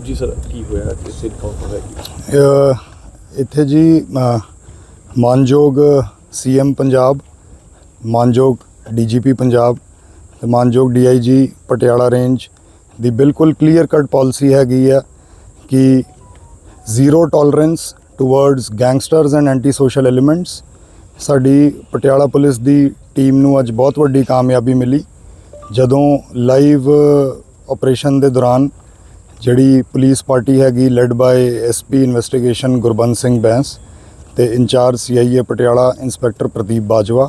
ਜੀ ਸਰ ਕੀ ਹੋਇਆ ਕਿਸੇ ਇਨਕਾਊਂਟਰ ਹੋਇਆ ਕੀ ਇੱਥੇ ਜੀ ਅ, ਮਾਨਯੋਗ ਸੀਐਮ ਪੰਜਾਬ ਮਾਨਯੋਗ ਡੀਜੀਪੀ ਪੰਜਾਬ ਤੇ ਮਾਨਯੋਗ ਡੀਆਈਜੀ ਪਟਿਆਲਾ ਰੇਂਜ ਦੀ ਬਿਲਕੁਲ ਕਲੀਅਰ ਕੱਟ ਪਾਲਿਸੀ ਹੈਗੀ ਆ ਕਿ zero tolerance towards gangsters and anti social elements ਸਾਡੀ ਪਟਿਆਲਾ ਪੁਲਿਸ ਦੀ ਟੀਮ ਨੂੰ ਅੱਜ ਬਹੁਤ ਵੱਡੀ ਕਾਮਯਾਬੀ ਮਿਲੀ। ਜਦੋਂ ਲਾਈਵ ਆਪਰੇਸ਼ਨ ਦੇ ਦੌਰਾਨ ਜਿਹੜੀ ਪੁਲਿਸ ਪਾਰਟੀ ਹੈਗੀ led by SP investigation Gurband Singh Bains ਤੇ in charge CIA Patiala inspector Pradeep Bajwa.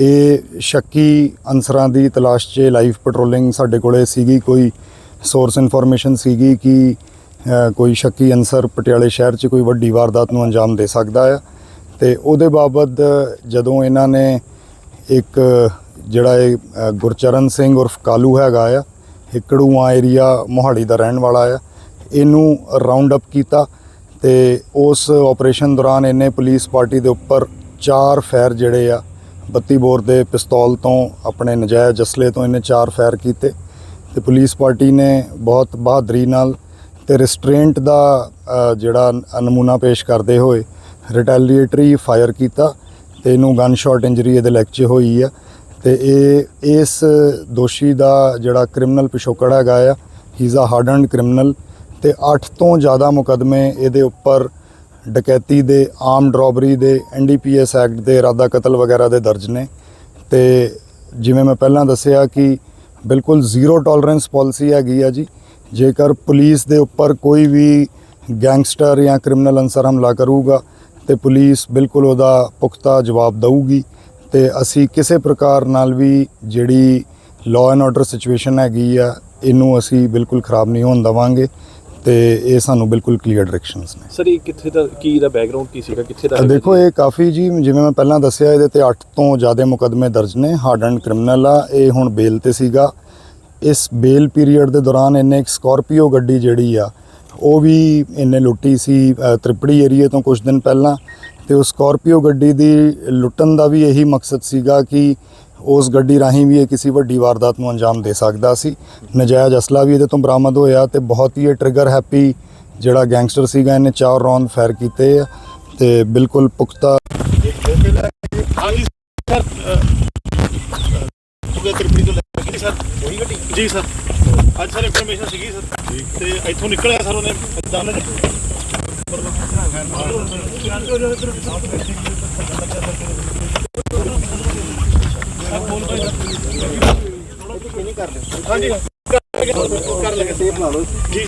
ਇਹ ਸ਼ੱਕੀ ਅਨਸਰਾਂ ਦੀ ਤਲਾਸ਼ 'ਚ ਲਾਈਵ ਪੈਟਰੋਲਿੰਗ ਸਾਡੇ ਕੋਲੇ ਸੀਗੀ, ਕੋਈ ਸੋਰਸ ਇਨਫੋਰਮੇਸ਼ਨ ਸੀਗੀ ਕਿ ਕੋਈ ਸ਼ੱਕੀ ਅਨਸਰ ਪਟਿਆਲੇ ਸ਼ਹਿਰ 'ਚ ਕੋਈ ਵੱਡੀ ਵਾਰਦਾਤ ਨੂੰ ਅੰਜਾਮ ਦੇ ਸਕਦਾ ਆ। ਤੇ ਉਹਦੇ ਬਾਬਤ ਜਦੋਂ ਇਹਨਾਂ ਨੇ ਇੱਕ ਜਿਹੜਾ ਇਹ ਗੁਰਚਰਨ ਸਿੰਘ ਉਰਫ ਕਾਲੂ ਹੈਗਾ ਆ ਹਿਕੜੂਆ ਏਰੀਆ ਮੋਹਾਲੀ ਦਾ ਰਹਿਣ ਵਾਲਾ ਆ। ਇਹਨੂੰ ਰਾਉਂਡ ਅਪ ਕੀਤਾ ਤੇ ਉਸ ਆਪਰੇਸ਼ਨ ਦੌਰਾਨ ਇਹਨੇ ਪੁਲਿਸ ਪਾਰਟੀ ਦੇ ਉੱਪਰ ਚਾਰ ਫੈਰ ਜਿਹੜੇ ਆ 32 ਬੋਰ ਦੇ ਪਿਸਤੌਲ ਤੋਂ ਆਪਣੇ ਨਜਾਇਜ਼ ਜਸਲੇ ਤੋਂ ਇਹਨੇ ਚਾਰ ਫੈਰ ਕੀਤੇ ਤੇ ਪੁਲਿਸ ਪਾਰਟੀ ਨੇ ਬਹੁਤ ਬਹਾਦਰੀ ਨਾਲ ਤੇ ਰਿਸਟ੍ਰੇਂਟ ਦਾ ਜਿਹੜਾ ਨਮੂਨਾ ਪੇਸ਼ ਕਰਦੇ ਹੋਏ ਰਿਟੈਲੀਏਟਰੀ ਫਾਇਰ ਕੀਤਾ ਤੇ ਇਹਨੂੰ ਗਨ ਸ਼ਾਟ ਇੰਜਰੀ ਇਹਦੇ ਲੈਕਚਰ ਹੋਈ ਆ। ਤੇ ਇਹ, ਇਸ ਦੋਸ਼ੀ ਦਾ ਜਿਹੜਾ ਕ੍ਰਿਮੀਨਲ ਪਿਛੋਕੜ ਹੈਗਾ ਆ ਹੀ ਇਜ਼ ਅ ਹਾਰਡਨਡ ਕ੍ਰਿਮੀਨਲ ਤੇ 8 ਤੋਂ ਜ਼ਿਆਦਾ ਮੁਕਦਮੇ ਇਹਦੇ ਉੱਪਰ ਡਕੈਤੀ ਦੇ ਆਮ ਡਰਾਬਰੀ ਦੇ ਐਨਡੀਪੀਐਸ ਐਕਟ ਦੇ ਇਰਾਦਾ ਕਤਲ ਵਗੈਰਾ ਦੇ ਦਰਜ ਨੇ। ਤੇ ਜਿਵੇਂ ਮੈਂ ਪਹਿਲਾਂ ਦੱਸਿਆ ਕਿ ਬਿਲਕੁਲ ਜ਼ੀਰੋ ਟੋਲਰੈਂਸ ਪਾਲਿਸੀ ਹੈਗੀ ਆ ਜੀ। ਜੇਕਰ ਪੁਲਿਸ ਦੇ ਉੱਪਰ ਕੋਈ ਵੀ ਗੈਂਗਸਟਰ ਜਾਂ ਕ੍ਰਿਮੀਨਲ ਅਨਸਰ ਹਮਲਾ ਕਰੂਗਾ, ਤੇ ਪੁਲਿਸ ਬਿਲਕੁਲ ਉਹਦਾ ਪੁਖਤਾ ਜਵਾਬ ਦੇਊਗੀ। ਤੇ ਅਸੀਂ ਕਿਸੇ ਪ੍ਰਕਾਰ ਨਾਲ ਵੀ ਜਿਹੜੀ ਲਾਅ ਐਂਡ ਆਰਡਰ ਸਿਚੁਏਸ਼ਨ ਹੈਗੀ ਆ ਇਹਨੂੰ ਅਸੀਂ ਬਿਲਕੁਲ ਖਰਾਬ ਨਹੀਂ ਹੋਣ ਦਵਾਂਗੇ ਤੇ ਇਹ ਸਾਨੂੰ ਬਿਲਕੁਲ ਕਲੀਅਰ ਡਾਇਰੈਕਸ਼ਨਸ ਨੇ। ਸਰ ਇਹ ਕਿੱਥੇ ਦਾ ਕੀ ਦਾ ਬੈਕਗ੍ਰਾਉਂਡ ਕੀ ਸੀਗਾ? ਕਿੱਥੇ ਦਾ ਦੇਖੋ ਇਹ ਕਾਫੀ ਜੀ ਜਿਵੇਂ ਮੈਂ ਪਹਿਲਾਂ ਦੱਸਿਆ ਇਹਦੇ ਤੇ 8 ਤੋਂ ਜ਼ਿਆਦਾ ਮੁਕਦਮੇ ਦਰਜ ਨੇ ਹਾਰਡਨ ਕ੍ਰਿਮੀਨਲ ਆ ਇਹ ਹੁਣ ਬੇਲ ਤੇ ਸੀਗਾ। ਇਸ ਬੇਲ ਪੀਰੀਅਡ ਦੇ ਦੌਰਾਨ ਇਹਨੇ ਇੱਕ ਸਕਾਰਪੀਓ ਗੱਡੀ ਜਿਹੜੀ ਆ ਉਹ ਵੀ ਇਹਨੇ ਲੁੱਟੀ ਸੀ ਤ੍ਰਿਪੜੀ ਏਰੀਏ ਤੋਂ ਕੁਝ ਦਿਨ ਪਹਿਲਾਂ। ਤੇ ਉਸ ਸਕਾਰਪੀਓ ਗੱਡੀ ਦੀ ਲੁੱਟਣ ਦਾ ਵੀ ਇਹੀ ਮਕਸਦ ਸੀਗਾ ਕਿ ਉਸ ਗੱਡੀ ਰਾਹੀਂ ਵੀ ਇਹ ਕਿਸੇ ਵੱਡੀ ਵਾਰਦਾਤ ਨੂੰ ਅੰਜਾਮ ਦੇ ਸਕਦਾ ਸੀ ਨਜਾਇਜ਼ ਅਸਲਾ ਵੀ ਇਹਦੇ ਤੋਂ ਬਰਾਮਦ ਹੋਇਆ ਤੇ ਬਹੁਤ ਹੀ ਇਹ ਟ੍ਰਿਗਰ ਹੈਪੀ ਜਿਹੜਾ ਗੈਂਗਸਟਰ ਸੀਗਾ ਇਹਨੇ ਚਾਰ ਰੌਂਦ ਫਾਇਰ ਕੀਤੇ ਆ ਤੇ ਬਿਲਕੁਲ ਪੁਖਤਾ ਹਾਂਜੀ ਸਰ ਤੁਗੇ ਤ੍ਰਿਪੜੀ ਤੋਂ ਲੈ ਕੇ ਸਰ ਉਹੀ ਗੱਡੀ ਜੀ ਸਰ ਅੱਜ ਸਰ ਇਨਫੋਰਮੇਸ਼ਨ ਸੀਗੀ ਸਰ ਤੇ ਇੱਥੋਂ ਨਿਕਲਿਆ ਸਰ ਉਹਨੇ ਏਦਾਂ ਹਾਂਜੀ। ਕਰ ਲਗੇ ਸੇਫ ਲਾ ਲਓ ਜੀ